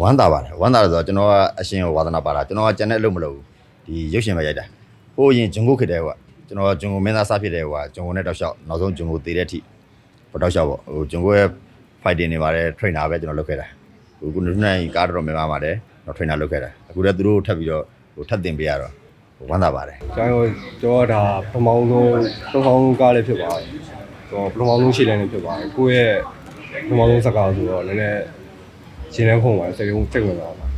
ဝမ်းသာပါတယ်ဝမ်းသာတယ်ဆိုတော့ကျွန်တော်ကအရှင်ကိုဝါသနာပါတာကျွန်တော်ကကျန်တဲ့အလုပ်မလုပ်ဘူးဒီရုပ်ရှင်ပဲရိုက်တာဟိုအရင်ဂျုံကုတ်ခစ်တယ်ကွာကျွန်တော်ကဂျုံကုတ်မင်းသားစားဖြစ်တယ်ကွာဂျုံကုတ်နဲ့တောက်လျှောက်နောက်ဆုံးဂျုံကုတ်သေးတဲ့အထိ ပေါ့တောက်လျှောက်ပေါ့ဟိုဂျုံကိုရဲ့ fighting နေပါတယ် trainer ပဲကျွန်တော်လုပ်ခဲ့တာဟိုကုနုနိုင်ကားတော်တော်များများပါတယ်တော့ trainer လုပ်ခဲ့တာအခုလည်းသူတို့ထပ်ပြီးတော့ဟိုထပ်တင်ပေးရတော့ဝမ်းသာပါတယ်ကျွန်တော်ကျွန်တော်ဒါပထမဆုံးပထမဆုံးကားလေးဖြစ်ပါတယ်ကျွန်တော်ပထမဆုံးရှေ့လမ်းလေးဖြစ်ပါတယ်ကိုယ့်ရဲ့ပထမဆုံးစကားဆိုတော့လည်းလည်းရှင်းလန်းခုံပါတယ်စိတ်ဝင်စိတ်ဝင်ပါပါအာ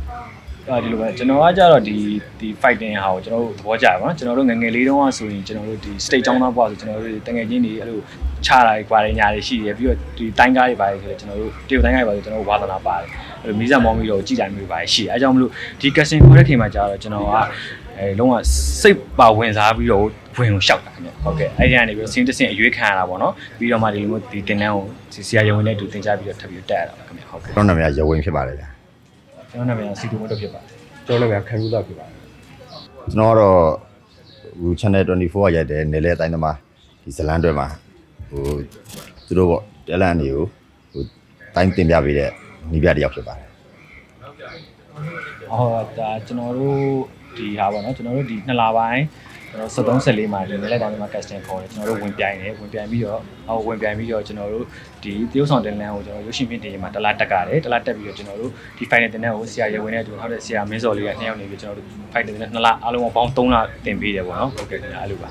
ဒီလိုပဲကျွန်တော်ကကြတော့ဒီဒီ fighting ဟာကိုကျွန်တော်တို့သဘောကျပါတော့ကျွန်တော်တို့ငယ်ငယ်လေးတုန်းကဆိုရင်ကျွန်တော်တို့ဒီ state ကျောင်းသားဘွားဆိုကျွန်တော်တို့တငယ်ချင်းတွေအဲ့လိုခြားတာကွာတွေညာတွေရှိတယ်ပြီးတော့ဒီတိုင်းကားတွေပါတယ်ဆိုတော့ကျွန်တော်တို့တရုတ်တိုင်းကားတွေပါတယ်ကျွန်တော်တို့ဝါသနာပါတယ်အဲ့လိုမီးစံမောင်းပြီးတော့ကြည်တိုင်းမျိုးပါတယ်ရှိတယ်အဲကြောင့်မလို့ဒီ casting ခေါ်တဲ့ချိန်မှာကျတော့ကျွန်တော်ကအဲလုံးဝစိတ်ပါဝင်စားပြီးတော့ဝင်ကိုရှောက်တာခင်ဗျဟုတ်ကဲ့အဲ့ဒီကနေပြီးတော့စင်းတစင်းအရွေးခံရတာပေါ့နော်ပြီးတော့မှဒီလိုမျိုးဒီတင်တန်းကိုဆရာရုံနဲ့တူတင်ကြပြီးတော့ထပ်ပြီးတက်ရတာပါခင်ဗျဟုတ်ကဲ့ကျွန်တော်နာမည်ကရဝင်းဖြစ်ပါတယ်ဗျာ ကျွန်တော်နာမည်ကစီတူမတ်တော့ဖြစ်ပါတယ်ကျွန်တော်လည်းခံယူတာဖြစ်ပါတယ်ကျွန်တော်ကတော့ဟို channel 24ကရိုက်တယ်နေလဲတိုင်းသမားဒီဇလန်တွေမှာဟိုသူတို့ပေါ့တဲလန်တွေကိုဟိုတိုင်းတင်ပြပေးတဲ့နီးပြတစ်ယောက်ဖြစ်ပါတယ်ဟောဒါကျွန်တော်တို့ဒီဟာပေါ့နော်ကျွန်တော်တို့ဒီနှစ်လပိုင်း ကျွန်တော်73 14မှာဒီနေ့လိုက်တိုင်းမှာ casting ခေါ်တယ်ကျွန်တော်တို့ဝင်ပြိုင်တယ်ဝင်ပြိုင်ပြီးတော့ဟောဝင်ပြိုင်ပြီးတော့ကျွန်တော်တို့ဒီတရုတ်ဆောင်တင်လန်းကိုကျွန်တော်ရုပ်ရှင်ပြင်တင်မှာတလားတက်ကြတယ်တလားတက်ပြီးတော့ကျွန်တော်တို့ဒီ final တင်တဲ့ကိုဆရာရေဝင်တဲ့သူဟုတ်တယ်ဆရာမင်းစော်လေးကနှစ်ယောက်နေပြီးကျွန်တော်တို့ final တင်တဲ့နှစ်လအားလုံးပေါင်း3လတင်ပေးတယ်ပေါ့နော်ဟုတ်ကဲ့ခင်ဗျာအဲ့လိုပါ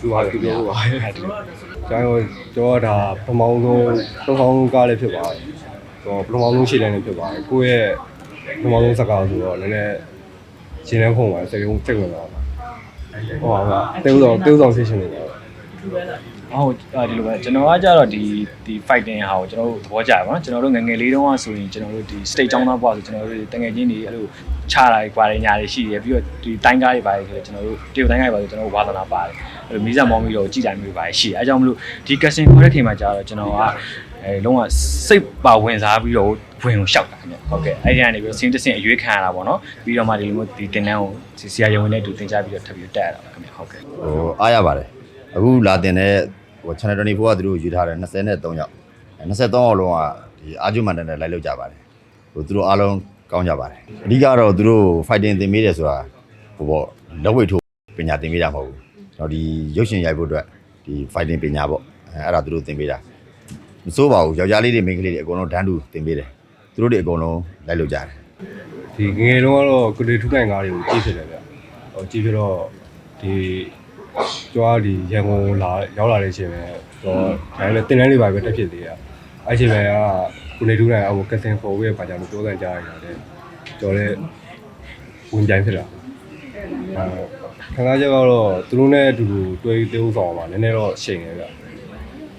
သူဟာသူပြောပါအဲ့ဒီလိုကျွန်တော်ကျွန်တော်ဒါပထမဆုံးပထမဆုံးကားလေးဖြစ်ပါတယ်ကျွန်တော်ပထမဆုံးရှေ့လမ်းလေးဖြစ်ပါတယ်ကိုယ့်ရဲ့ပထမဆုံးစကားဆိုတော့လည်းလည်းရှင်းလန်းခုံပါတယ်စိတ်ဝင်စိတ်ဝင်ပါပါ ဟောပါတေးဥဆောင်တေးဥဆောင်ဖြစ်ရှင်နေတယ် ဟုတ်အာဒီလိုပဲကျွန်တော်ကကြတော့ဒီဒီ fighting ဟာကိုကျွန်တော်တို့သဘောကျပါတော့ကျွန်တော်တို့ငယ်ငယ်လေးတုန်းကဆိုရင်ကျွန်တော်တို့ဒီ state ကျောင်းသားဘွားဆိုကျွန်တော်တို့တငယ်ချင်းတွေအဲ့လိုခြားတာကွာတွေညာတွေရှိတယ်ပြီးတော့ဒီတိုင်းကားတွေပါတယ်ဆိုတော့ကျွန်တော်တို့တရုတ်တိုင်းကားတွေပါတယ်ကျွန်တော်တို့ဝါသနာပါတယ်အဲ့လိုမီးစံမောင်းပြီးတော့ကြည်တိုင်းမျိုးပါတယ်ရှိတယ်အဲကြောင့်မလို့ဒီ casting ခေါ်တဲ့ချိန်မှာကျတော့ကျွန်တော်ကအဲလုံးဝစိတ်ပါဝင်စားပြီးတော့ဝင်ကိုရှောက်တာခင်ဗျဟုတ်ကဲ့အဲ့ဒီကနေပြီးတော့စင်းတစင်းအရွေးခံရတာပေါ့နော်ပြီးတော့မှဒီလိုမျိုးဒီတင်တန်းကိုဆရာရုံနဲ့တူတင်ကြပြီးတော့ထပ်ပြီးတက်ရတာပါခင်ဗျဟုတ်ကဲ့ဟိုအားရပါတယ်အခုလာတင်တဲ့ ဟို channel 24ကသူတို့ယူထားတယ်23ယောက်အဲ23ယောက်လုံးကဒီအာဂျူမန်တန်နဲ့လိုက်လောက်ကြပါတယ်ဟိုသူတို့အားလုံးကောင်းကြပါတယ်အဓိကတော့သူတို့ fighting သင်ပေးတယ်ဆိုတာဟိုပေါ့လက်ဝိတ်ထိုးပညာသင်ပေးတာမဟုတ်ဘူးကျွန်တော်ဒီရုပ်ရှင်ရိုက်ဖို့အတွက်ဒီ fighting ပညာပေါ့အဲအဲ့ဒါသူတို့သင်ပေးတာမစိုးပါဘူးယောက်ျားလေးတွေမိန်းကလေးတွေအကုန်လုံးဒန်းတူသင်ပေးတယ်သူတို့တွေအကုန်လုံးလိုက်လောက်ကြတယ်ဒီငယ်တုန်းကတော့ကုလေထုတိုင်ကားတွေကိုကြည့်ဖြစ်တယ်ဗျဟိုကြည့်ဖြစ်တော့ဒီ ကျွားဒီရန်ကုန်လာရောက်လာတဲ့အချိန်ပဲတော့ဒါလည်းတင်တန်းလေးပါပဲတက်ဖြစ်သေးရအဲ့ချိန်ပဲကကုလေထုတိုင်အောက်ကစင်ခေါ်ပြီးပါကြလို့ပြောကန်ကြားရတယ်ကျော်လည်းဝင်ကြိုင်ဖြစ်တာအဲခံစားချက်ကတော့သူတို့နဲ့အတူတူတွဲသေးဥဆောင်ပါနည်းနည်းတော့ရှိန်နေဗျ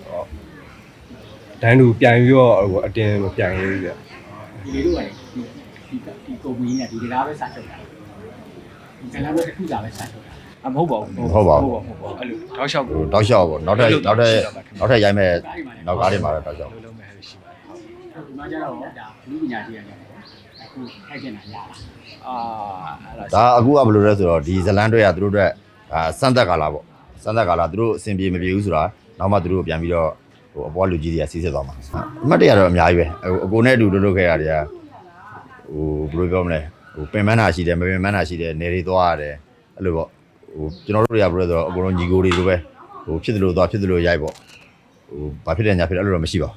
ဟုတ်ဒန်းတူပြန်ပြီးတော့ဟိုအတင်းမပြန်ရေးဗျဒီလိုပဲဒီဒီဒီကုမ္ပဏီနဲ့ဒီတရားပဲစထုတ်တာဒီကလည်းပဲတစ်ခုသာပဲစထုတ်တာ အမဟုတ်ပါဘူးဟုတ်ပါဘူးဟုတ်ပါဘူးဟုတ်ပါဘူးအဲ့လိုတောက်လျှောက်ဟိုတောက်လျှောက်ပေါ့နောက်ထပ်နောက်ထပ်နောက်ထပ်ရိုက်မဲ့နောက်ကားတွေမှာတော့တောက်လျှောက်လုံးလုံးမဲ့ရှိပါဒီမှာကျတော့ဒါလူပညာရှိရတယ်အခုထိုက်ကျင်တာရတာအာအဲ့ဒါဒါအခုကဘယ်လိုလဲဆိုတော့ဒီဇလန်တွေကသူတို့အတွက်အာစမ်းသက်ကာလာပေါ့စမ်းသက်ကာလာသူတို့အဆင်ပြေမပြေဘူးဆိုတာနောက်မှသူတို့ပြန်ပြီးတော့ဟိုအပေါ်လူကြီးတွေကစီးစစ်သွားမှာအမှတ်တရတော့အများကြီးပဲဟိုအကိုနဲ့အတူလုပ်လုပ်ခဲ့ရတဲ့ဟိုဘယ်လိုပြောမလဲဟိုပင်မန်းတာရှိတယ်မပင်မန်းတာရှိတယ်နေတွေသွားရတယ်အဲ့လိုပေါ့ ဟိုကျွန်တော်တို့တွေကဘယ်လိုလဲဆိုတော့အကုန်လုံးညီကိုတွေလိုပဲဟိုဖြစ်တယ်လို့သွားဖြစ်တယ်လို့ရိုက်ပေါ့ဟိုဘာဖြစ်တယ်ညာဖြစ်တယ်အဲ့လိုတော့မရှိပါ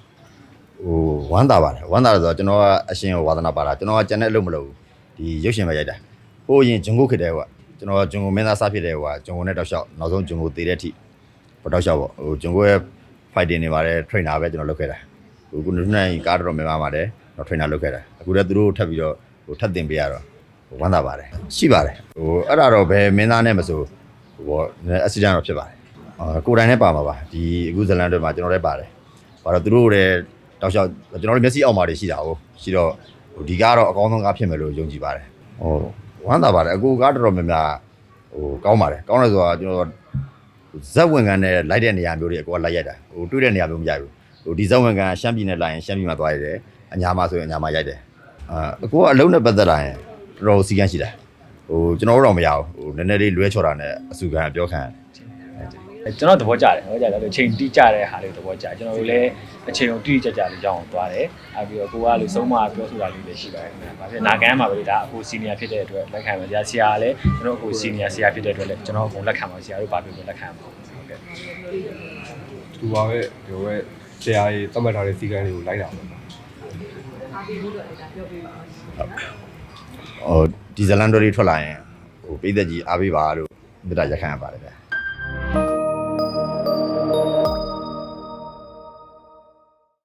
ဘူးဟိုဝမ်းသာပါတယ်ဝမ်းသာတယ်ဆိုတော့ကျွန်တော်ကအရှင်ကိုဝါသနာပါတာကျွန်တော်ကကျန်တဲ့အလုပ်မလုပ်ဘူးဒီရုပ်ရှင်ပဲရိုက်တာဟိုအရင်ဂျုံကိုခေတ်တဲ့ကွာကျွန်တော်ဂျုံကိုမင်းသားစားဖြစ်တဲ့ကွာဂျုံကိုနဲ့တောက်လျှောက်နောက်ဆုံးဂျုံကိုတည်တဲ့အထိပေါ့တောက်လျှောက်ပေါ့ဟိုဂျုံကိုရဲ့ fighting နေပါတယ် trainer ပဲကျွန်တော်လုပ်ခဲ့တာဟိုကုနုနိုင်ကားတော်တော်များများပါတယ်တော့ trainer လုပ်ခဲ့တာအခုလည်းသူတို့ထပ်ပြီးတော့ဟိုထပ်တင်ပေးရတော့ဟို ဝမ်းသာပါတယ်ရှိပါတယ်ဟိုအဲ့ဒါတော့ဘယ်မင်းသားနဲ့မဆိုဟိုပေါ့ accident တော့ဖြစ်ပါတယ်အာကိုယ်တိုင်နဲ့ပါမှာပါဒီအခုဇလန်တွေမှာကျွန်တော်လည်းပါတယ်ဘာလို့သူတို့လည်းတောက်လျှောက်ကျွန်တော်တို့မျက်စိအောက်မှာတွေရှိတာဟုတ်ရှိတော့ဟိုဒီကားတော့အကောင်းဆုံးကားဖြစ်မယ်လို့ယုံကြည်ပါတယ်ဟိုဝမ်းသာပါတယ်အကူကားတော်တော်များများဟိုကောင်းပါတယ်ကောင်းတယ်ဆိုတာကျွန်တော်ဇက်ဝင်ကန်နဲ့လိုက်တဲ့နေရာမျိုးတွေအကူကလိုက်ရိုက်တာဟိုတွေ့တဲ့နေရာမျိုးမရိုက်ဘူးဟိုဒီဇက်ဝင်ကန်ရှမ်းပြည်နယ်လိုက်ရင်ရှမ်းပြည်မှာသွားရတယ်အညာမှာဆိုရင်အညာမှာရိုက်တယ်အာအကူကအလုံးနဲ့ပတ်သက်လာရင် တော်တော်စီကန်းရှိတယ်ဟိုကျွန်တော်တို့တော့မရဘူးဟိုနည်းနည်းလေးလွဲချော်တာနဲ့အစုခံပြောခံရတယ်ကျွန်တော်သဘောကျတယ်သဘောကျတယ်အဲ့လိုအချိန်တိကျတဲ့ဟာလေးသဘောကျကျွန်တော်တို့လည်းအချိန်ကိုတိတိကျကျလေးကြောင်းအောင်သွားတယ်အဲပြီးတော့ကိုကလို့ဆုံးမပြောဆိုတာလေးလည်းရှိပါတယ်ခင်ဗျာ။ဘာဖြစ်နာကန်းမှာပဲဒါအခုစီနီယာဖြစ်တဲ့အတွက်လက်ခံပါဆရာဆရာလည်းကျွန်တော်အခုစီနီယာဆရာဖြစ်တဲ့အတွက်လည်းကျွန်တော်အကုန်လက်ခံပါဆရာတို့ဘာပြောပြောလက်ခံပါဟုတ်ကဲ့သူပါပဲဒီလိုပဲဆရာကြီးသတ်မှတ်ထားတဲ့စီကံတွေကိုလိုက်တာပဲ ဟိုဒီဇလန်ဒိုတွေထွက်လာရင်ဟိုပိသက်ကြီးအားပေးပါလို့မေတ္တာရက်ခံရပါတယ်ဗျာ